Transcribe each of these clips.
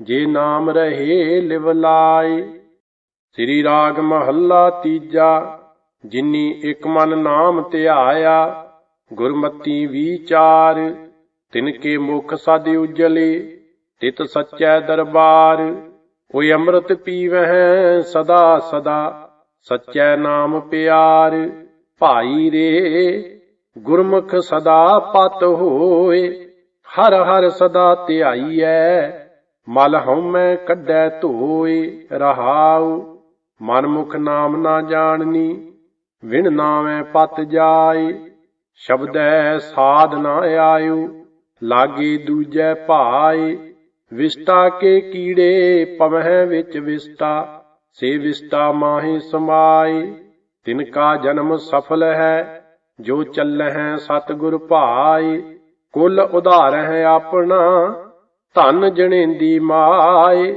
ਜੇ ਨਾਮ ਰਹੇ ਲਿਵ ਲਾਏ। ਸ੍ਰੀ ਰਾਗ ਮਹੱਲਾ ਤੀਜਾ, ਜਿਨੀ ਇੱਕ ਮਨ ਨਾਮ ਧਿਆਇਆ, ਗੁਰਮਤੀ ਵਿਚਾਰ, ਤਿਨ ਕੇ ਮੁਖ ਸਦ ਉਜਲੇ, ਤਿਤ ਸੱਚੈ ਦਰਬਾਰ, ਕੋਈ ਅੰਮ੍ਰਿਤ ਪੀਵਹਿ ਸਦਾ ਸਦਾ, ਸੱਚੈ ਨਾਮ ਪਿਆਰ, ਭਾਈ ਰੇ, ਗੁਰਮੁਖ ਸਦਾ ਪਤ ਹੋਏ, ਹਰ ਹਰ ਸਦਾ ਧਿਆਈਐ। ਮਲ ਹਉਮੈ ਕੱਢੈ ਧੋਏ, ਰਹਾਉ, ਮਨਮੁਖ ਨਾਮ ਨਾ ਜਾਣਨੀ, ਵਿਣ ਨਾਮੈ ਪਤ ਜਾਏ, ਸ਼ਬਦੈ ਸਾਧ ਨਾ ਆਇਓ, ਲਾਗੇ ਦੂਜੈ ਭਾਏ ਵਿਸਤਾ ਕੇ ਕੀੜੇ ਪਵਹਿ ਵਿੱਚ ਵਿਸਤਾ ਸੇ ਵਿਸਤਾ ਮਾਹੀ ਸਮਾਏ, ਤਿਨ ਕਾ ਜਨਮ ਸਫਲ ਹੈ, ਜੋ ਚੱਲਹਿ ਸਤਿਗੁਰ ਭਾਏ, ਕੁਲ ਉਧਾਰ ਹੈ ਆਪਣਾ ਧਨ ਜਣੇਂਦੀ ਮਾਏ,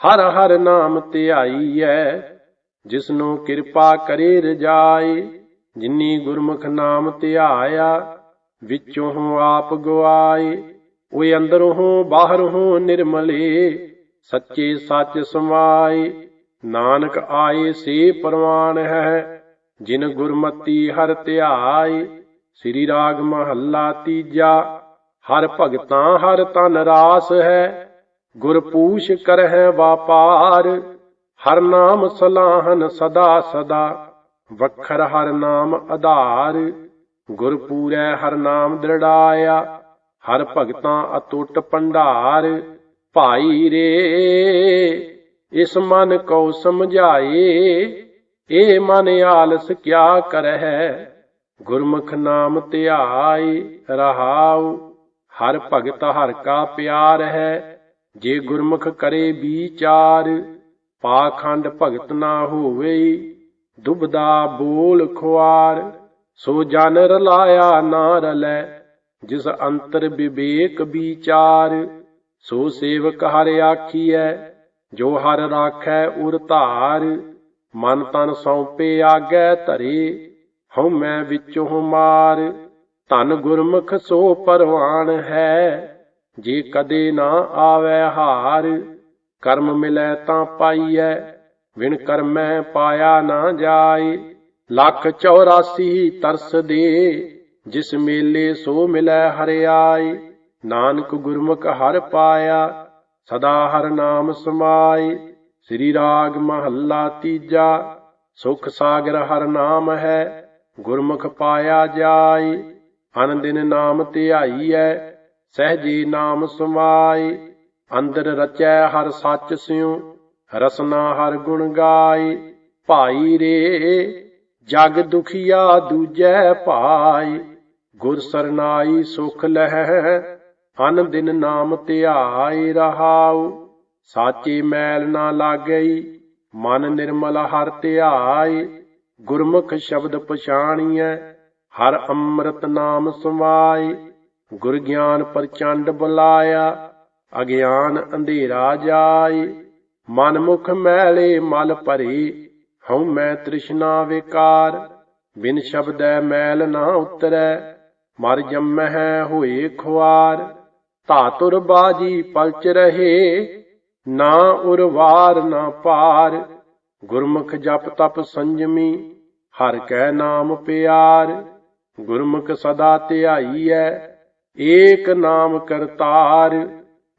ਹਰ ਹਰ ਨਾਮ ਧਿਆਈਐ ਜਿਸਨੂੰ ਕਿਰਪਾ ਕਰੇ ਰਜਾਏ, ਜਿਨੀ ਗੁਰਮੁਖ ਨਾਮ ਧਿਆਇਆ ਵਿੱਚੋਂ ਆਪ ਗਵਾਏ ਓਏ ਅੰਦਰੋਂ ਬਾਹਰੋਂ ਨਿਰਮਲੇ, ਸੱਚੇ ਸੱਚ ਸਮਾਏ, ਨਾਨਕ ਆਏ ਸੇ ਪ੍ਰਵਾਨ ਹੈ, ਜਿਨ ਗੁਰਮਤੀ ਹਰ ਧਿਆਏ, ਸ੍ਰੀ ਰਾਗ ਮਹੱਲਾ ਤੀਜਾ ਹਰ ਭਗਤਾਂ ਹਰ ਤਨ ਰਾਸ ਹੈ ਗੁਰ ਪੂਛ ਕਰਹਿ ਵਾਪਾਰ, ਹਰ ਨਾਮ ਸਲਾਹਨ ਸਦਾ ਸਦਾ, ਵਖਰ ਹਰ ਨਾਮ ਆਧਾਰ, ਗੁਰ ਪੂਰੈ ਹਰ ਨਾਮ ਦ੍ਰਿੜਾਇਆ, ਹਰ ਭਗਤਾਂ ਅਤੁੱਟ ਭੰਡਾਰ, ਭਾਈ ਰੇ, ਇਸ ਮਨ ਕੋ ਸਮਝਾਏ, ਇਹ ਮਨ ਆਲਸ ਕਿਆ ਕਰਹਿ, ਗੁਰਮੁਖ ਨਾਮ ਧਿਆਈ ਰਹਾਉ। ਹਰ ਭਗਤ ਹਰ ਕਾ ਪਿਆਰ ਹੈ, ਜੇ ਗੁਰਮੁਖ ਕਰੇ ਵਿਚਾਰ, ਪਾਖੰਡ ਭਗਤ ਨਾ ਹੋਵੇ, ਦੁਬਦਾ ਬੋਲ ਖੁਆਰ, ਸੋ ਜਨ ਰਲਾਇਆ ਨਾ ਰਲੈ, ਜਿਸ ਅੰਤਰ ਵਿਵੇਕ ਵਿਚਾਰ, ਸੋ ਸੇਵਕ ਹਰ ਆਖੀਐ, ਜੋ ਹਰ ਰਾਖੈ ਉਰ ਧਾਰ, ਮਨ ਤਨ ਸੌਂਪੇ ਆਗੈ ਧਰੇ, ਹਉ ਮੈਂ ਵਿੱਚੋਂ ਮਾਰ। ਧਨ ਗੁਰਮੁਖ ਸੋ ਪਰਵਾਨ ਹੈ। ਜੇ ਕਦੇ ਨਾ ਆਵੈ ਹਾਰ, ਕਰਮ ਮਿਲੈ ਤਾਂ ਪਾਈਐ। ਵਿਣ ਕਰਮੈ ਪਾਇਆ ਨਾ ਜਾਏ। ਲੱਖ 84 ਤਰਸ ਦੇ, ਜਿਸ ਮੇਲੇ ਸੋ ਮਿਲੈ ਹਰਿਆਏ। ਨਾਨਕ ਗੁਰਮੁਖ ਹਰ ਪਾਇਆ, ਸਦਾ ਹਰ ਨਾਮ ਸਮਾਈ ਸ੍ਰੀ ਰਾਗ ਮਹੱਲਾ ਤੀਜਾ, ਸੁਖ ਸਾਗਰ ਹਰ ਨਾਮ ਹੈ। ਗੁਰਮੁਖ ਪਾਇਆ ਜਾਈ ਅਨੰਦਿਨ ਨਾਮ ਧਿਆਈਐ, ਸਹਜੀ ਨਾਮ ਸਮਾਈ। ਅੰਦਰ ਰਚੈ ਹਰ ਸੱਚ ਸਿਉ, ਰਸਨਾ ਹਰ ਗੁਣ ਗਾਏ ਭਾਈ ਰੇ, ਜਗ ਦੁਖੀਆ ਦੂਜੈ ਭਾਈ ਗੁਰ ਸਰਨਾਈ ਸੁਖ ਲਹਿ ਅਨ ਦਿਨ ਨਾਮ ਧਿਆਈ ਰਹਾਉ। ਸਾਚੀ ਮੈਲ ਨਾ ਲਾਗਈ, ਮਨ ਨਿਰਮਲ ਹਰ ਧਿਆਈ। ਗੁਰਮੁਖ ਸ਼ਬਦ ਪਛਾਣੀਐ ਹਰ ਅੰਮ੍ਰਿਤ ਨਾਮ ਸਮਾਈ ਗੁਰ ਗਿਆਨ ਪ੍ਰਚੰਡ ਬੁਲਾਇਆ, ਅਗਿਆਨ ਅੰਧੇਰਾ ਜਾਏ। ਮਨ ਮੁਖ ਮੈਲੇ ਮਲ ਭਰੀ, ਹਉ ਮੈਂ ਤ੍ਰਿਸ਼ਨਾ ਵਿਕਾਰ। ਬਿਨ ਸ਼ਬਦੈ ਮੈਲ ਨਾ ਉਤਰੈ, ਮਰ ਜੰਮਹਿ ਹੋਏ ਖੁਆਰ। ਧਾਤੁਰ ਬਾਜੀ ਪਲਚ ਰਹੇ, ਨਾ ਉਰਵਾਰ ਨਾ ਪਾਰ। ਗੁਰਮੁਖ ਜਪ ਤਪ ਸੰਜਮੀ, ਹਰ ਕੈ ਨਾਮ ਪਿਆਰ। ਗੁਰਮੁਖ ਸਦਾ ਧਿਆਈਐ, ਏਕ ਨਾਮ ਕਰਤਾਰ,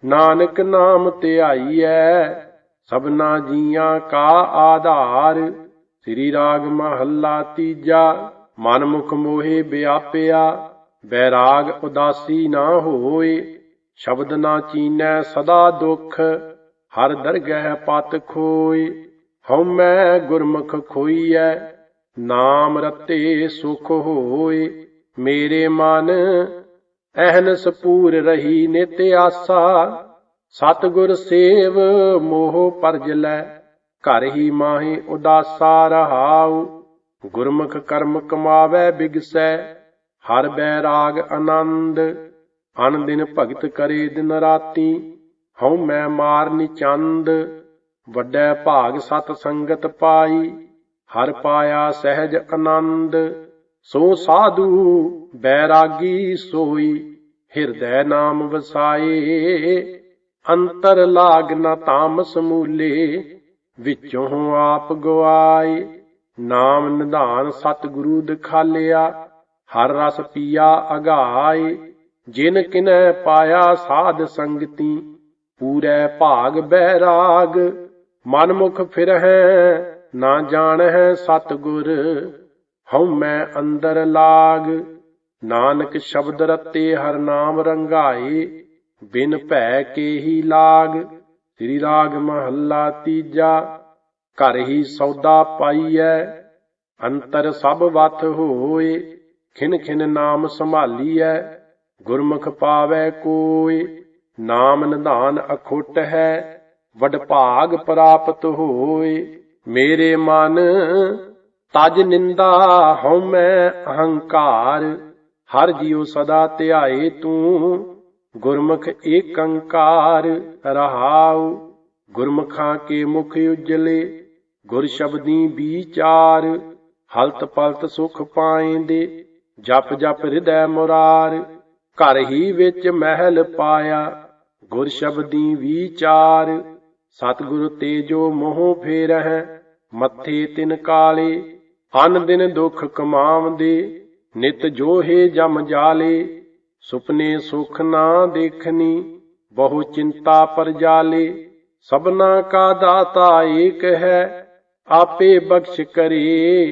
ਨਾਨਕ ਨਾਮ ਧਿਆਈਐ, ਸਭਨਾ ਜੀਆਂ ਕਾ ਆਧਾਰ, ਸ੍ਰੀ ਰਾਗ ਮਹੱਲਾ ਤੀਜਾ ਮਨ ਮੁਖ ਮੋਹਿ ਵਿਆਪਿਆ, ਬੈਰਾਗ ਉਦਾਸੀ ਨਾ ਹੋਏ, ਸ਼ਬਦ ਨਾ ਚੀਨੈ ਸਦਾ ਦੁਖ, ਹਰ ਦਰਗਹਿ ਪਤ ਖੋਏ, ਹਉਮੈ ਗੁਰਮੁਖ ਖੋਈਐ ਨਾਮ ਰਤੇ ਸੁਖ ਹੋਏ, ਮੇਰੇ ਮਨ ਅਹਨਸ ਸਪੂਰ ਰਹੀ ਨਿਤ ਆਸਾ। ਸਤਗੁਰ ਸੇਵ ਮੋਹ ਪਰਜ ਲੈ, ਘਰ ਹੀ ਮਾਹੀ ਉਦਾਸਾ ਰਹਾਉ। ਗੁਰਮੁਖ ਕਰਮ ਕਮਾਵੇ ਬਿਗਸੈ, ਹਰ ਬੈਰਾਗ ਆਨੰਦ। ਅਨ ਦਿਨ ਭਗਤ ਕਰੇ ਦਿਨ ਰਾਤੀ, ਹਉ ਮੈਂ ਮਾਰਨੀ ਚੰਦ। ਵੱਡਾ ਭਾਗ ਸਤ ਸੰਗਤ ਪਾਈ ਹਰ ਪਾਇਆ ਸਹਿਜ ਆਨੰਦ, ਸੋ ਸਾਧੂ ਬੈਰਾਗੀ ਸੋਈ, ਹਿਰਦੈ ਨਾਮ ਵਸਾਏ। ਅੰਤਰ ਲਾਗ ਨਾ ਤਾਮਸ ਮੂਲੇ, ਵਿੱਚੋਂ ਆਪ ਗਵਾਏ। ਨਾਮ ਨਿਧਾਨ ਸਤਿਗੁਰੂ ਦਿਖਾਲਿਆ, ਹਰ ਰਸ ਪੀਆ ਅਗਾਏ। ਜਿਨ ਕਿਨੈ ਪਾਇਆ ਸਾਧ ਸੰਗਤੀ, ਪੂਰੇ ਭਾਗ ਬੈਰਾਗ, ਮਨਮੁਖ ਫਿਰਹਿ ਨਾ ਜਾਣਹਿ ਸਤਿਗੁਰ, ਹਉ ਮੈਂ ਅੰਦਰ ਲਾਗ। ਨਾਨਕ ਸ਼ਬਦ ਰਤੇ ਹਰ ਨਾਮ ਰੰਗਾਏ, ਬਿਨ ਭੈ ਕੇ ਹੀ ਲਾਗ। ਸ੍ਰੀ ਰਾਗ ਮਹੱਲਾ ਤੀਜਾ, ਘਰ ਹੀ ਸੌਦਾ ਪਾਈਐ। ਅੰਤਰ ਸਭ ਵਤ ਹੋਏ, ਖਿਨ ਖਿਨ ਨਾਮ ਸੰਭਾਲੀਐ। ਗੁਰਮੁਖ ਪਾਵੈ ਕੋਇ ਨਾਮ ਨਿਧਾਨ ਅਖੁੱਟ ਹੈ। ਵਡ ਭਾਗ ਪ੍ਰਾਪਤ ਹੋਏ। ਮੇਰੇ ਮਨ ਤਜ ਨਿੰਦਾ ਹਉ ਮੈਂ ਅਹੰਕਾਰ। ਹਰ ਜੀਉ ਸਦਾ ਧਿਆਏ ਤੂੰ, ਗੁਰਮੁਖ ਏਕੰਕਾਰ ਰਹਾਉ। ਗੁਰਮੁਖਾਂ ਕੇ ਮੁਖ ਉਜਲੇ, ਗੁਰ ਸ਼ਬਦੀ ਵਿਚਾਰ। ਹਲਤ ਪਲਤ ਸੁਖ ਪਾਏਂਦੇ, ਜਪ ਜਪ ਹਿਰਦੈ ਮੁਰਾਰ। ਘਰ ਹੀ ਵਿੱਚ ਮਹਿਲ ਪਾਇਆ, ਗੁਰ ਸ਼ਬਦੀ ਵਿਚਾਰ। ਸਤਿਗੁਰ ਤੇ ਜੋ ਮੋਹ ਫੇਰਹਿ, ਮੱਥੇ ਤਿਨ ਕਾਲੇ, ਅਨ ਦਿਨ ਦੁਖ ਕਮਾਵਦੇ, ਨਿਤ ਜੋਹੇ ਜਮ ਜਾਲੇ, ਸੁਪਨੇ ਸੁਖ ਨਾ ਦੇਖਨੀ, ਬਹੁ ਚਿੰਤਾ ਪਰ ਜਾਲੇ, ਸਭਨਾ ਕਾ ਦਾਤਾ ਏਕ ਹੈ, ਆਪੇ ਬਖਸ਼ ਕਰੇ।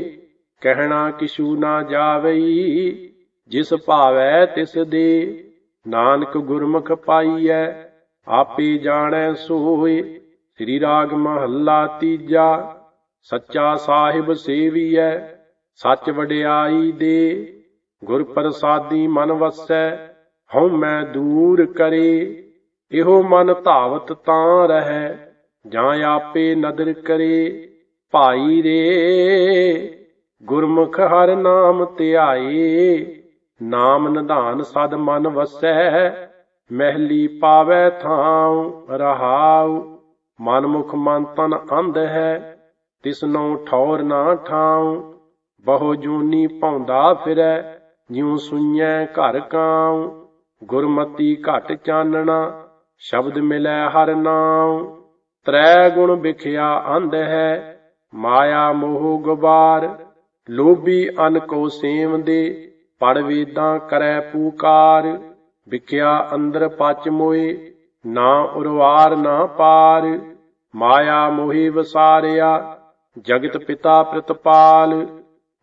ਕਹਿਣਾ ਕਿਛੂ ਨਾ ਜਾਵਈ, ਜਿਸ ਭਾਵੈ ਤਿਸ ਦੇ, ਨਾਨਕ ਗੁਰਮੁਖ ਪਾਈਐ, ਆਪੇ ਜਾਣੈ ਸੋਏ। ਸ੍ਰੀ ਰਾਗ ਮਹੱਲਾ ਤੀਜਾ, ਸੱਚਾ ਸਾਹਿਬ ਸੇਵੀਐ, ਸੱਚ ਵਡਿਆਈ ਦੇ, ਗੁਰ ਪ੍ਰਸਾਦੀ ਮਨ ਵਸੈ, ਹਉ ਮੈਂ ਦੂਰ ਕਰੇ, ਇਹੋ ਮਨ ਧਾਵਤ ਤਾਂ ਰਹੈ, ਜਾਂ ਆਪੇ ਨਦਰ ਕਰੇ, ਭਾਈ ਰੇ, ਗੁਰਮੁਖ ਹਰ ਨਾਮ ਧਿਆਏ, ਨਾਮ ਨਿਧਾਨ ਸਦ ਮਨ ਵਸੈ, ਮਹਿਲੀ ਪਾਵੈ ਥਾਉ ਰਹਾਉ। ਮਨ ਮੁਖ ਮਨ ਤਨ ਅੰਧ ਹੈ, ਤਿਸਨੋਂ ਠੌਰ ਨਾ ਠਾਉ, ਬਹੁ ਜੂਨੀ ਭੌਂਦਾ ਫਿਰੈ, ਜਿਉ ਸੁਈਐ ਘਰ ਕਾਉ, ਗੁਰਮਤੀ ਘਟ ਚਾਨਣਾ, ਸ਼ਬਦ ਮਿਲੈ ਹਰ ਨਾਉ। ਤ੍ਰੈ ਗੁਣ ਵਿਖਿਆ ਅੰਧ ਹੈ, ਮਾਇਆ ਮੋਹ ਗੁਬਾਰ ਲੋਭੀ ਅਨ ਕੋ ਸੇਵਦੇ ਪੜ ਵੇਦਾਂ ਕਰੈ ਪੂਕਾਰ। ਵਿਖਿਆ ਅੰਦਰ ਪਚ ਮੋਏ, ਨਾ ਉਰਵਾਰ ਨਾ ਪਾਰ। ਮਾਇਆ ਮੋਹੀ ਵਸਾਰਿਆ, ਜਗਤ ਪਿਤਾ ਪ੍ਰਤਪਾਲ।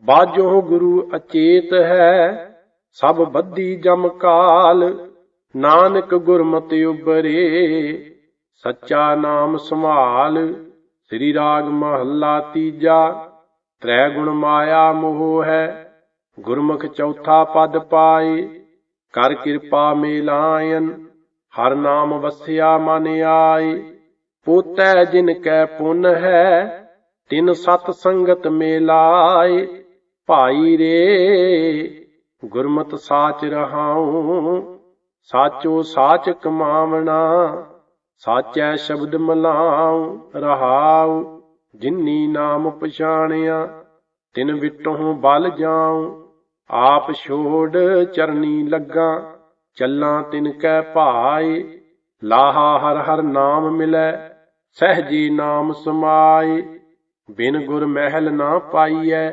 ਬਾਜੋ ਗੁਰੂ ਅਚੇਤ ਹੈ, ਸਭ ਬੱਧੀ ਜਮ ਕਾਲ। ਨਾਨਕ ਗੁਰਮਤਿ ਉਬਰੇ ਸੱਚਾ ਨਾਮ ਸੰਭਾਲ। ਸ੍ਰੀ ਰਾਗ ਮਹੱਲਾ ਤੀਜਾ ਤ੍ਰੈ ਗੁਣ ਮਾਇਆ ਮੋਹ ਹੈ। ਗੁਰਮੁਖ ਚੌਥਾ ਪਦ ਪਾਏ, ਕਰ ਕਿਰਪਾ ਮੇਲਾਇਨ। ਹਰ ਨਾਮ ਵਸਿਆ ਮਨ ਆਏ। ਪੋਤੈ ਜਿਨ ਕੈ ਪੁੰਨ ਹੈ, ਤਿਨ ਸਤ ਸੰਗਤ ਮੇਲਾਏ। ਭਾਈ ਰੇ, ਗੁਰਮਤ ਸਾਚ ਰਹਾਉ, ਸਾਚੋ ਸਾਚ ਕਮਾਵਣਾ, ਸਾਚੈ ਸ਼ਬਦ ਮਲਾਉ, ਰਹਾਉ। ਜਿਨੀ ਨਾਮ ਪਛਾਣਿਆ, ਤਿਨ ਵਿਟੋਂ ਬਲ ਜਾਉ। ਆਪ ਛੋੜ ਚਰਨੀ ਲੱਗਾ, ਚੱਲਾਂ ਤਿਨ ਕੈ ਭਾਏ। ਲਾਹਾ ਹਰ ਹਰ ਨਾਮ ਮਿਲੈ ਸਹਜੀ ਨਾਮ ਸਮਾਏ, ਬਿਨ ਗੁਰ ਮਹਿਲ ਨਾ ਪਾਈਐ,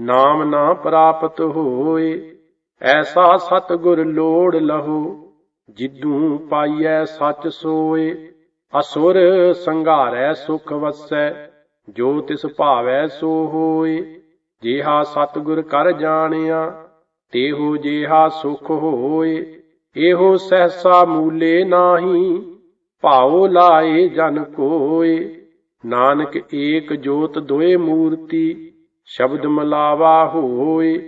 ਨਾਮ ਨਾ ਪ੍ਰਾਪਤ ਹੋਏ, ਐਸਾ ਸਤ ਗੁਰ ਲੋੜ ਲਹੋ, ਜਿੱਦੂ ਪਾਈਐ ਸੱਚ ਸੋਏ, ਅਸੁਰ ਸੰਘਾਰੈ ਸੁਖ ਵਸੈ, ਜੋ ਤਿਸ ਭਾਵੈ ਸੋ ਹੋਏ, ਜੇਹਾ ਸਤਿਗੁਰ ਕਰ ਜਾਣਿਆ, ਤੇਹੋ ਜਿਹਾ ਸੁਖ ਹੋਏ, ਇਹੋ ਸਹਸਾ ਮੂਲੇ ਨਾਹੀ ਭਾਉ ਲਾਏ ਜਨ ਕੋਏ, ਨਾਨਕ ਏਕ ਜੋਤ ਦੋਏ ਮੂਰਤੀ, ਸ਼ਬਦ ਮਲਾਵਾ ਹੋਏ,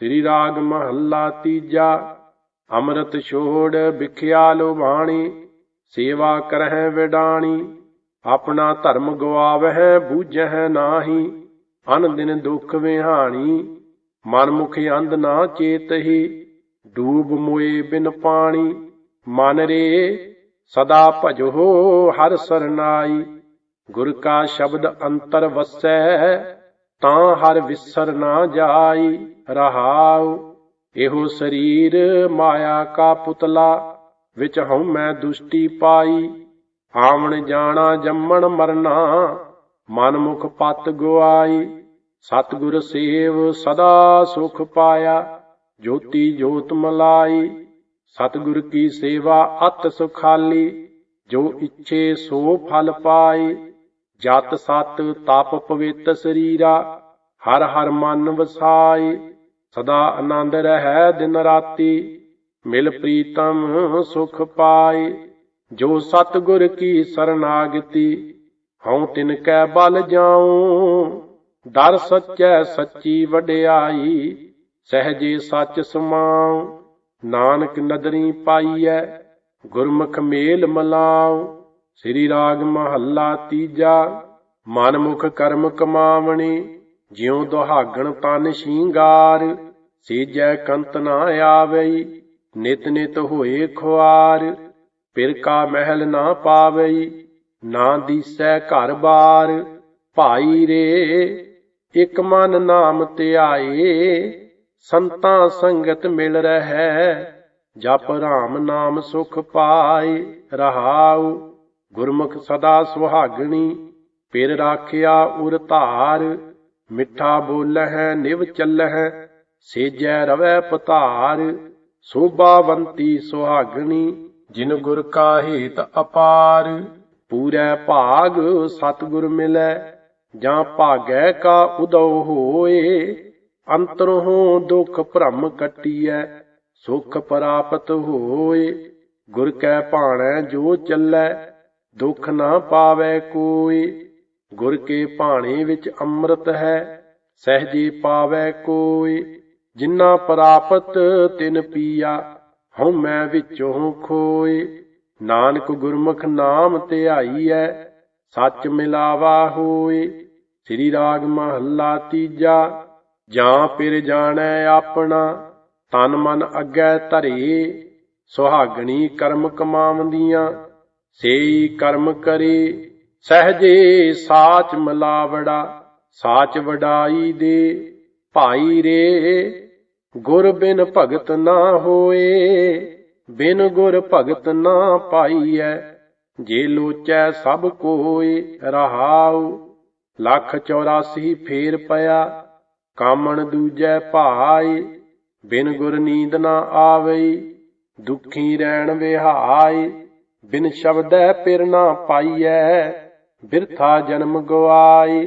ਸ੍ਰੀ ਰਾਗ ਮਹੱਲਾ ਤੀਜਾ, ਅੰਮ੍ਰਿਤ ਛੋੜ ਵਿਖਿਆ ਲੋਭਾਣੀ, ਸੇਵਾ ਕਰਹਿ ਵਿਡਾਣੀ, ਆਪਣਾ ਧਰਮ ਗਵਾਵਹਿ ਬੂਝਹਿ ਨਾਹੀ ਅਨ ਦਿਨ ਦੁਖ ਵਿਹਾਣੀ ਮਨ ਮੁਖ ਅੰਧ ਨਾ ਚੇਤਹੀ, ਡੂਬ ਮੋਏ ਬਿਨ ਪਾਣੀ, ਮਨ ਰੇ ਸਦਾ ਭਜੋ, ਹਰ ਸਰਨਾਈ ਗੁਰ ਕਾ ਸ਼ਬਦ ਅੰਤਰ ਵਸੈ, ਤਾਂ ਹਰ ਵਿਸਰ ਨਾ ਜਾਈ। ਰਹਾਉ, ਇਹੋ ਸਰੀਰ ਮਾਇਆ ਕਾ ਪੁਤਲਾ, ਵਿੱਚ ਹਉ ਮੈਂ ਦੁਸ਼ਟੀ ਪਾਈ। ਆਵਣ ਜਾਣਾ ਜੰਮਣ ਮਰਨਾ ਮਨ ਮੁਖ ਪਤ ਗੁਆਈ ਸਤਿਗੁਰ ਸੇਵ ਸਦਾ ਸੁਖ ਪਾਇਆ, ਜੋਤੀ ਜੋਤ ਮਲਾਈ ਸਤਿਗੁਰ ਕੀ ਸੇਵਾ ਅਤ ਸੁਖਾਲੀ, ਜੋ ਇੱਛੇ ਸੋ ਫਲ ਪਾਏ। ਜਤ ਸਤ ਤਪ ਪਵਿੱਤ ਸਰੀਰਾ, ਹਰ ਹਰ ਮਨ ਵਸਾਏ। ਸਦਾ ਆਨੰਦ ਰਹੈ ਦਿਨ ਰਾਤੀ, ਮਿਲ ਪ੍ਰੀਤਮ ਸੁਖ ਪਾਏ। ਜੋ ਸਤਿਗੁਰ ਕੀ ਸਰਨਾਗਤੀ, ਹਉ ਤਿਨ ਕੈ ਬਲ ਜਾਉ। ਦਰ ਸੱਚੈ ਸੱਚੀ ਵਡਿਆਈ, ਸਹਜੇ ਸੱਚ ਸਮਾਉ। ਨਾਨਕ ਨਦਰੀ ਪਾਈਐ, ਗੁਰਮੁਖ ਮੇਲ ਮਲਾਉ, ਸ੍ਰੀ ਰਾਗ ਮਹੱਲਾ ਤੀਜਾ ਮਨ ਮੁਖ ਕਰਮ ਕਮਾਵਣੀ, ਜਿਉ ਦੁਹਾਗਣ ਤਨ ਸ਼ਿੰਗਾਰ, ਸੀਜੈ ਕੰਤ ਨਾ ਆਵਈ, ਨਿਤ ਨਿਤ ਹੋਏ ਖੁਆਰ, ਪਿਰ ਕਾ ਮਹਿਲ ਨਾ ਪਾਵਈ, ਨਾ ਦੀਸੈ ਘਰ ਬਾਰ, ਭਾਈ ਰੇ, ਇਕ ਮਨ ਨਾਮ ਧਿਆਏ ਸੰਤਾਂ ਸੰਗਤ ਮਿਲ ਰਹੈ। ਜਪ ਰਾਮ ਨਾਮ ਸੁਖ ਪਾਏ, ਰਹਾਉ। ਗੁਰਮੁਖ ਸਦਾ ਸੁਹਾਗਣੀ, ਪਿਰ ਰਾਖਿਆ ਉਰ ਧਾਰ। ਮਿੱਠਾ ਬੋਲਹਿ, ਨਿਵ ਚੱਲਹਿ, ਸੇਜੈ ਰਵੈ ਪਤਾਰ। ਸੋਭਾਵੰਤੀ ਸੁਹਾਗਣੀ, ਜਿਨ ਗੁਰ ਕਾ ਹੇਤ ਅਪਾਰ। ਪੂਰੈ ਭਾਗ ਸਤਿਗੁਰ ਮਿਲੈ, ਜਾਂ ਭਾਗੈ ਕਾ ਉਦਉ ਹੋਏ। ਅੰਤਰੋਂ ਦੁਖ ਭ੍ਰਮ ਕਟੀਐ, ਸੁਖ ਪ੍ਰਾਪਤ ਹੋਏ। ਗੁਰ ਕੈ ਭਾਣੈ ਜੋ ਚੱਲੈ, ਦੁਖ ਨਾ ਪਾਵੈ ਕੋਈ। ਗੁਰ ਕੇ ਭਾਣੇ ਵਿੱਚ ਅੰਮ੍ਰਿਤ ਹੈ, ਸਹਜੇ ਪਾਵੈ ਕੋਈ। ਜਿਨ੍ਹਾਂ ਪ੍ਰਾਪਤ ਤਿਨ ਪੀਆ, ਹਉ ਮੈਂ ਵਿੱਚੋਂ ਖੋਏ। ਨਾਨਕ ਗੁਰਮੁਖ ਨਾਮ ਧਿਆਈਐ, ਸੱਚ ਮਿਲਾਵਾ ਹੋਏ। ਸ੍ਰੀ ਰਾਗ ਮਹੱਲਾ ਤੀਜਾ ਜਾਂ ਫਿਰ ਜਾਣੈ ਆਪਣਾ, ਤਨ ਮਨ ਅੱਗੇ ਧਰੇ, ਸੁਹਾਗਣੀ ਕਰਮ ਕਮਾਵੰਦੀਆਂ ਸੇਈ ਕਰਮ ਕਰੇ, ਸਹਜੇ ਸਾਚ ਮਲਾਵੜਾ, ਸਾਚ ਵਡਾਈ ਦੇ, ਭਾਈ ਰੇ, ਗੁਰ ਬਿਨ ਭਗਤ ਨਾ ਹੋਏ, ਬਿਨ ਗੁਰ ਭਗਤ ਨਾ ਪਾਈਐ, ਜੇ ਲੋਚੈ ਸਭ ਕੋਏ ਰਹਾਉ, ਲੱਖ 84 ਫੇਰ ਪਿਆ ਕਾਮਣ ਦੂਜੈ ਭਾਏ ਬਿਨ ਗੁਰ ਨੀਂਦ ਨਾ ਆਵਈ, ਦੁਖੀ ਰਹਿਣ ਵਿਹਾਈ ਬਿਨ ਸ਼ਬਦੈ ਪਿਰ ਨਾ ਪਾਈਐ, ਬਿਰਥਾ ਜਨਮ ਗਵਾਈ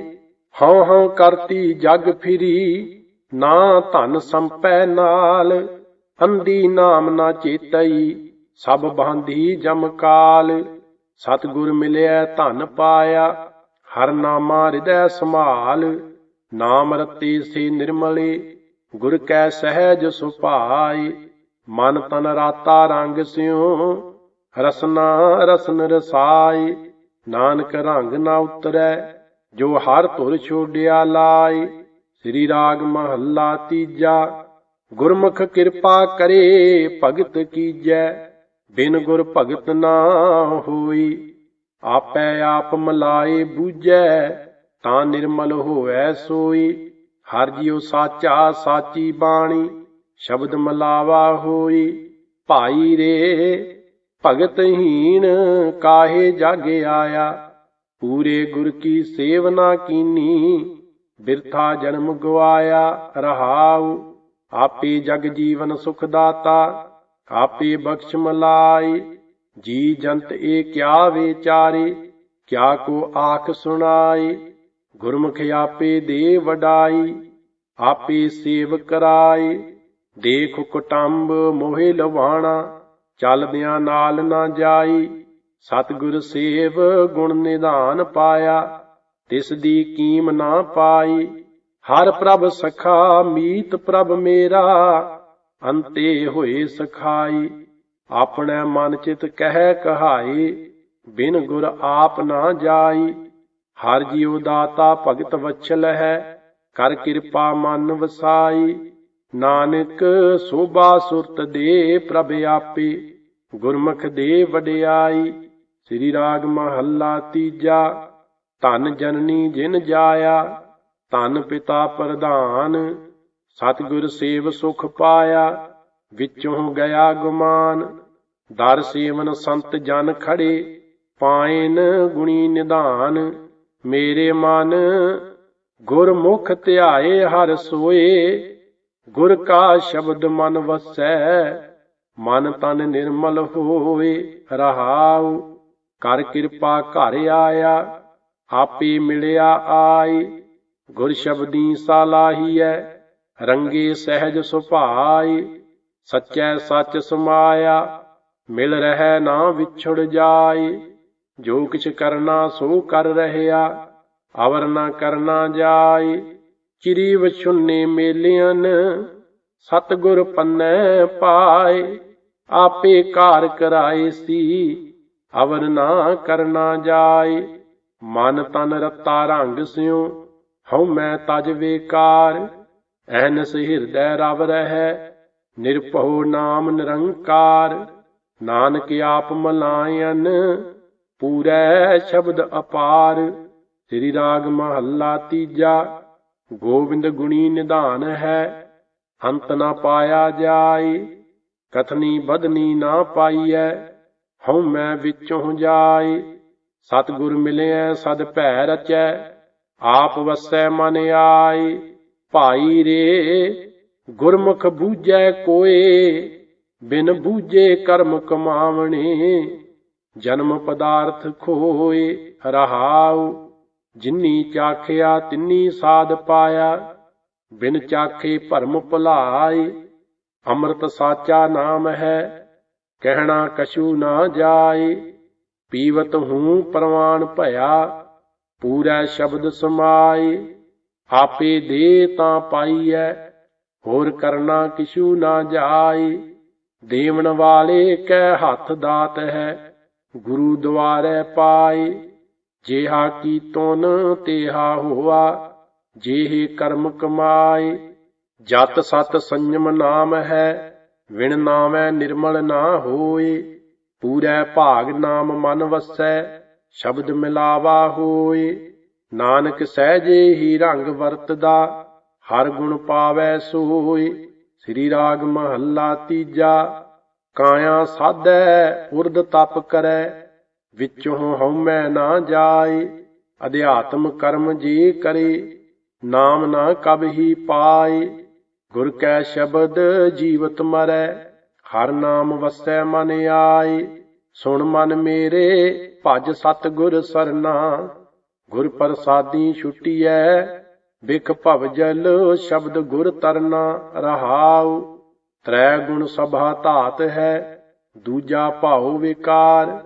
ਹਉ ਹਉ ਕਰਤੀ ਜਗ ਫਿਰੀ, ਨਾ ਧਨ ਸੰਪੈ ਨਾਲ ਅੰਦੀ ਨਾਮ ਨਾ ਚੇਤਈ, ਸਭ ਬਾਂਧੀ ਜਮ ਕਾਲ। ਸਤਿਗੁਰ ਮਿਲਿਆ ਧਨ ਪਾਇਆ, ਹਰ ਨਾਮਾ ਹਿਰਦੈ ਸੰਭਾਲ। ਨਾਮ ਰਤੇ ਸੀ ਨਿਰਮਲੇ, ਗੁਰ ਕੈ ਸਹਿਜ ਸੁਭਾਈ, ਮਨ ਤਨ ਰਾਤਾ ਰੰਗ ਸਿਉ, ਰਸਨਾ ਰਸਨ ਰਸਾਈ, ਨਾਨਕ ਰੰਗ ਨਾ ਉਤਰੈ, ਜੋ ਹਰ ਧੁਰ ਛੋੜਿਆ ਲਾਈ, ਸ੍ਰੀ ਰਾਗ ਮਹੱਲਾ ਤੀਜਾ, ਗੁਰਮੁਖ ਕਿਰਪਾ ਕਰੇ ਭਗਤ ਕੀਜੈ, ਬਿਨ ਗੁਰ ਭਗਤ ਨਾ ਹੋਈ, ਆਪੈ ਆਪ ਮਲਾਏ ਬੂਝੈ ਤਾਂ ਨਿਰਮਲ ਹੋਐ ਸੋਈ। ਹਰ ਜਿਉ ਸਾਚਾ ਸਾਚੀ ਬਾਣੀ, ਸ਼ਬਦ ਮਲਾਵਾ ਹੋਈ। ਭਾਈ ਰੇ ਭਗਤਹੀਨ ਕਾਹੇ ਜਾਗੇ ਆਇਆ। ਪੂਰੇ ਗੁਰ ਕੀ ਸੇਵਨਾ ਕੀਨੀ, ਬਿਰਥਾ ਜਨਮ ਗਵਾਇਆ ਰਹਾਉ। ਆਪੇ ਜਗ ਜੀਵਨ ਸੁਖ ਦਾਤਾ, ਆਪੇ ਬਖਸ਼ ਮਲਾਈ। ਜੀ ਜੰਤ ਏ ਕਿਆ ਵਿਚਾਰੇ, ਕਿਆ ਕੋ ਆਖ ਸੁਣਾਏ ਗੁਰਮੁਖ ਆਪੇ ਦੇ ਵਡਾਈ, ਆਪੇ ਸੇਵ ਕਰਾਏ। ਦੇਖ ਕੁਟੰਬ ਮੋਹਿ ਲਵਾਣਾ, ਚਲਦਿਆਂ ਨਾਲ ਨਾ ਜਾਈ। ਸਤਿਗੁਰ ਸੇਵ ਗੁਣ ਨਿਧਾਨ ਪਾਇਆ, ਤਿਸ ਦੀ ਕੀਮ ਨਾ ਪਾਈ। ਹਰ ਪ੍ਰਭ ਸਖਾ ਮੀਤ ਪ੍ਰਭ ਮੇਰਾ, ਅੰਤੇ ਹੋਏ ਸਖਾਈ। ਆਪਣੇ ਮਨ ਚਿਤ ਕਹਿ ਕਹਾਈ ਬਿਨ ਗੁਰ ਆਪ ਨਾ ਜਾਈ। ਹਰ ਜੀਉ ਦਾਤਾ ਭਗਤ ਵਛਲ ਹੈ, ਕਰ ਕਿਰਪਾ ਮਨ ਵਸਾਈ। ਨਾਨਕ ਸੋਭਾ ਸੁਰਤ ਦੇ ਪ੍ਰਭ ਆਪੇ, ਗੁਰਮੁਖ ਦੇ ਵਡਿਆਈ। ਸ੍ਰੀ ਰਾਗ ਮਹੱਲਾ ਤੀਜਾ, ਧਨ ਜਨਨੀ ਜਿਨ ਜਾਇਆ, ਧਨ ਪਿਤਾ ਪ੍ਰਧਾਨ। ਸਤਿਗੁਰ ਸੇਵ ਸੁਖ ਪਾਇਆ, ਵਿੱਚੋਂ ਗਿਆ ਗੁਮਾਨ। ਦਰ ਸੇਵਨ ਸੰਤ ਜਨ ਖੜੇ, ਪਾਇਨ ਗੁਣੀ ਨਿਧਾਨ। ਮੇਰੇ ਮਨ ਗੁਰਮੁਖ ਧਿਆਏ ਹਰ ਸੋਏ, ਗੁਰ ਕਾ ਸ਼ਬਦ ਮਨ ਵਸੈ, ਮਨ ਤਨ ਨਿਰਮਲ ਹੋਏ ਰਹਾਉ। ਕਰ ਕਿਰਪਾ ਘਰ ਆਇਆ, ਆਪੇ ਮਿਲਿਆ ਆਈ ਗੁਰ ਸ਼ਬਦੀ ਸਾਲਾਹੀਐ ਰੰਗੇ ਸਹਿਜ ਸੁਭਾਈ ਸੱਚੈ ਸੱਚ ਸਮਾਇਆ, ਮਿਲ ਰਹਿ ਨਾ ਵਿਛੜ ਜਾਈ ਜੋ ਕਿਛ ਕਰਨਾ ਸੋ ਕਰ ਰਹਿਆ, ਅਵਰ ਨਾ ਕਰਨਾ ਜਾਈ ਚਿਰੀ ਵਿਛੁੰਨੇ ਮੇਲਿਆਂ ਸਤਗੁਰ ਪੰਨੈ ਪਾਏ। ਆਪੇ ਕਾਰ ਕਰਾਏ ਸੀ, ਅਵਰ ਨਾ ਕਰਨਾ ਜਾਏ। ਮਨ ਤਨ ਰਤਾ ਰੰਗ ਸਿਉ, ਹਉ ਮੈਂ ਤਜ ਵੇਕਾਰ। ਐਨਸ ਹਿਰਦੈ ਰਵ ਰਹਿ, ਨਿਰਭਉ ਨਾਮ ਨਿਰੰਕਾਰ। ਨਾਨਕ ਆਪ ਮਲਾਇਨ ਪੂਰੈ ਸ਼ਬਦ ਅਪਾਰ, ਸ੍ਰੀ ਰਾਗ ਮਹੱਲਾ ਤੀਜਾ, ਗੋਬਿੰਦ ਗੁਣੀ ਨਿਧਾਨ ਹੈ, ਅੰਤ ਨਾ ਪਾਇਆ ਜਾਏ, ਕਥਨੀ ਬਦਨੀ ਨਾ ਪਾਈਐ, ਹਉ ਮੈਂ ਵਿੱਚੋਂ ਜਾਏ, ਸਤਿਗੁਰ ਮਿਲਿਆ ਸਦ ਭੈ ਰਚੈ, ਆਪ ਵਸੈ ਮਨ ਆਏ, ਭਾਈ ਰੇ, ਗੁਰਮੁਖ ਬੂਝੈ ਕੋਏ, ਬਿਨ ਬੂਝੇ ਕਰਮ ਕਮਾਵਣੇ ਜਨਮ ਪਦਾਰਥ ਖੋਏ ਰਹਾਉ, ਜਿਨੀ ਚਾਖਿਆ ਤਿੰਨੀ ਸਾਧ ਪਾਇਆ, ਬਿਨ ਚਾਖੇ ਭਰਮ ਭੁਲਾਏ, ਅੰਮ੍ਰਿਤ ਸਾਚਾ ਨਾਮ ਹੈ, ਕਹਿਣਾ ਕਛੂ ਨਾ ਜਾਏ, ਪੀਵਤ ਹੂੰ ਪ੍ਰਵਾਨ ਭਇਆ, ਪੂਰਾ ਸ਼ਬਦ ਸਮਾਏ, ਆਪੇ ਦੇ ਤਾਂ ਪਾਈਐ, ਹੋਰ ਕਰਨਾ ਕਿਛੂ ਨਾ ਜਾਏ, ਦੇਵਣ ਵਾਲੇ ਕੈ ਹੱਥ ਦਾਤ ਹੈ। ਗੁਰੂ ਦੁਆਰੇ ਪਾਏ, ਜਿਹਾ ਕੀ ਤੁਨ ਤੇਹਾ ਹੋਆ, ਜਿਹੇ ਕਰਮ ਕਮਾਏ। ਜਤ ਸਤ ਸੰਜਮ ਨਾਮ ਹੈ, ਵਿਣ ਨਾਮੈ ਨਿਰਮਲ ਨਾ ਹੋਏ। ਪੂਰੈ ਭਾਗ ਨਾਮ ਮਨ ਵਸੈ, ਸ਼ਬਦ ਮਿਲਾਵਾ ਹੋਏ। ਨਾਨਕ ਸਹਿਜੇ ਹੀ ਰੰਗ ਵਰਤਦਾ, ਹਰ ਗੁਣ ਪਾਵੈ ਸੋਏ। ਸ੍ਰੀ ਰਾਗ ਮਹੱਲਾ ਤੀਜਾ ਕਾਇਆ ਸਾਧੈ ਉਰਦ ਤਪ ਕਰੈ, ਵਿੱਚੋਂ ਹਉਮੈ ਨਾ ਜਾਏ, ਅਧਿਆਤਮ ਕਰਮ ਜੀ ਕਰੇ, ਨਾਮ ਨਾ ਕਬ ਹੀ ਪਾਏ, ਗੁਰ ਕੈ ਸ਼ਬਦ ਜੀਵਤ ਮਰੈ, ਹਰ ਨਾਮ ਵਸੈ ਮਨ ਆਏ, ਸੁਣ ਮਨ ਮੇਰੇ, ਭਜ ਸਤ ਗੁਰ ਸਰਨਾ, ਗੁਰ ਪ੍ਰਸਾਦੀ ਛੁਟੀਐ, ਬਿਖ ਭਵ ਜਲ ਸ਼ਬਦ ਗੁਰ ਤਰਨਾ ਰਹਾਉ। ਤ੍ਰੈ ਗੁਣ ਸਭਾ ਧਾਤ ਹੈ, ਦੂਜਾ ਭਾਉ ਵਿਕਾਰ।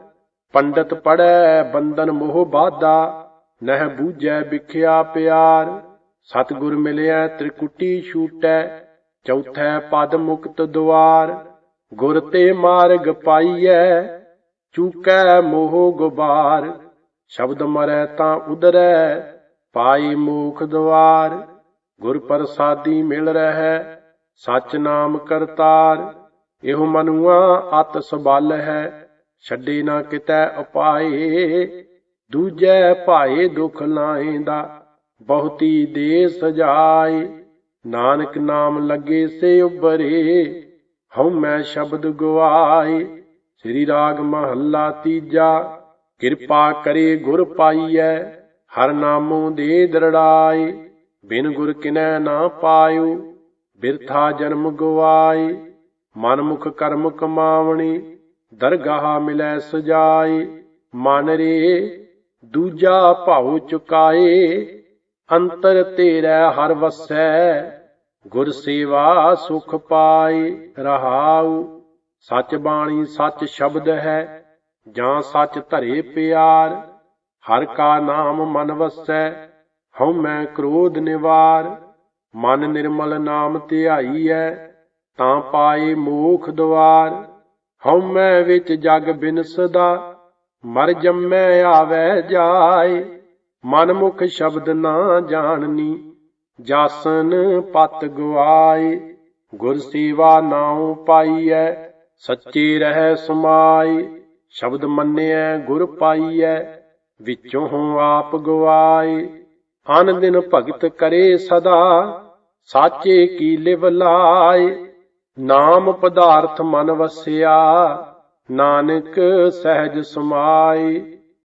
ਪੰਡਤ ਪੜੈ ਬੰਦਨ ਮੋਹ ਬਾਧਾ, ਨਹਿ ਬੂਝੈ ਵਿਖਿਆ ਪਿਆਰ। ਸਤਿਗੁਰ ਮਿਲਿਆ ਤ੍ਰਿਕੁਟੀ ਛੂਟੈ, ਚੌਥੈ ਪਦ ਮੁਕਤ ਦੁਆਰ। ਗੁਰ ਤੇ ਮਾਰਗ ਪਾਈਐ, ਚੂਕੈ ਮੋਹ ਗੁਬਾਰ। ਸ਼ਬਦ ਮਰੈ ਤਾਂ ਉਦਰੈ ਪਾਈ ਮੂਖ ਦੁਆਰ ਗੁਰ ਪ੍ਰਸਾਦੀ ਮਿਲ ਰਹਿ ਸਚ ਨਾਮ ਕਰਤਾਰ ਇਹੋ ਮਨੁਆ ਅਤ ਸਬਲ ਹੈ, ਛੱਡੇ ਨਾ ਕਿਤੈ ਉਪਾਏ, ਦੂਜੈ ਭਾਏ ਦੁਖ ਲਾਏਂਦਾ, ਬਹੁਤੀ ਦੇ ਸਜਾਏ, ਨਾਨਕ ਨਾਮ ਲੱਗੇ ਸੇ ਉਬਰੇ ਹਉ ਮੈਂ ਸ਼ਬਦ ਗਵਾਏ, ਸ੍ਰੀ ਰਾਗ ਮਹੱਲਾ ਤੀਜਾ, ਕਿਰਪਾ ਕਰੇ ਗੁਰ ਪਾਈਐ, ਹਰ ਨਾਮੋਂ ਦੇ ਦਰੜਾਏ, ਬਿਨ ਗੁਰ ਕਿਨੈ ਨਾ ਪਾਇਓ ਬਿਰਥਾ ਜਨਮ ਗਵਾਏ ਮਨ ਮੁਖ ਕਰਮ ਕਮਾਵਣੀ, ਦਰਗਾਹ ਮਿਲੈ ਸਜਾਏ ਮਨ ਰੇ ਦੂਜਾ ਭਾਉ ਚੁਕਾਏ, ਅੰਤਰ ਤੇਰੇ ਹਰ ਵਸੈ, ਗੁਰ ਸੇਵਾ ਸੁਖ ਪਾਏ ਰਹਾਉ, ਸਚ ਬਾਣੀ ਸਚ ਸ਼ਬਦ ਹੈ, ਜਾਂ ਸਚ ਧਰੇ ਪਿਆਰ, ਹਰ ਕਾ ਨਾਮ ਮਨ ਵਸੈ, ਹਉ ਮੈਂ ਕ੍ਰੋਧ ਨਿਵਾਰ ਮਨ ਨਿਰਮਲ ਨਾਮ ਧਿਆਈਐ ਤਾਂ ਪਾਏ ਮੋਖ ਦਵਾਰ। ਹਉ ਮੈਂ ਵਿੱਚ ਜਗ ਬਿਨਸਦਾ, ਮਰ ਜੰਮੈ ਆਵੈ ਜਾਏ। ਮਨ ਮੁਖ ਸ਼ਬਦ ਨਾ ਜਾਣਨੀ, ਜਾਸਨ ਪਤ ਗਵਾਏ ਗੁਰ ਸੇਵਾ ਨਾਉ ਪਾਈਐ ਸੱਚੇ ਰਹਿ ਸਮਾਈ ਸ਼ਬਦ ਮੰਨਿਐ, ਗੁਰ ਪਾਈਐ ਵਿੱਚੋਂ ਆਪ ਗਵਾਏ। ਅਨ ਦਿਨ ਭਗਤ ਕਰੇ ਸਦਾ ਸਾਚੇ ਕੀ ਲਿਵ ਲਾਏ? ਨਾਮ ਪਦਾਰਥ ਮਨ ਵਸਿਆ ਨਾਨਕ ਸਹਿਜ ਸਮਾਏ।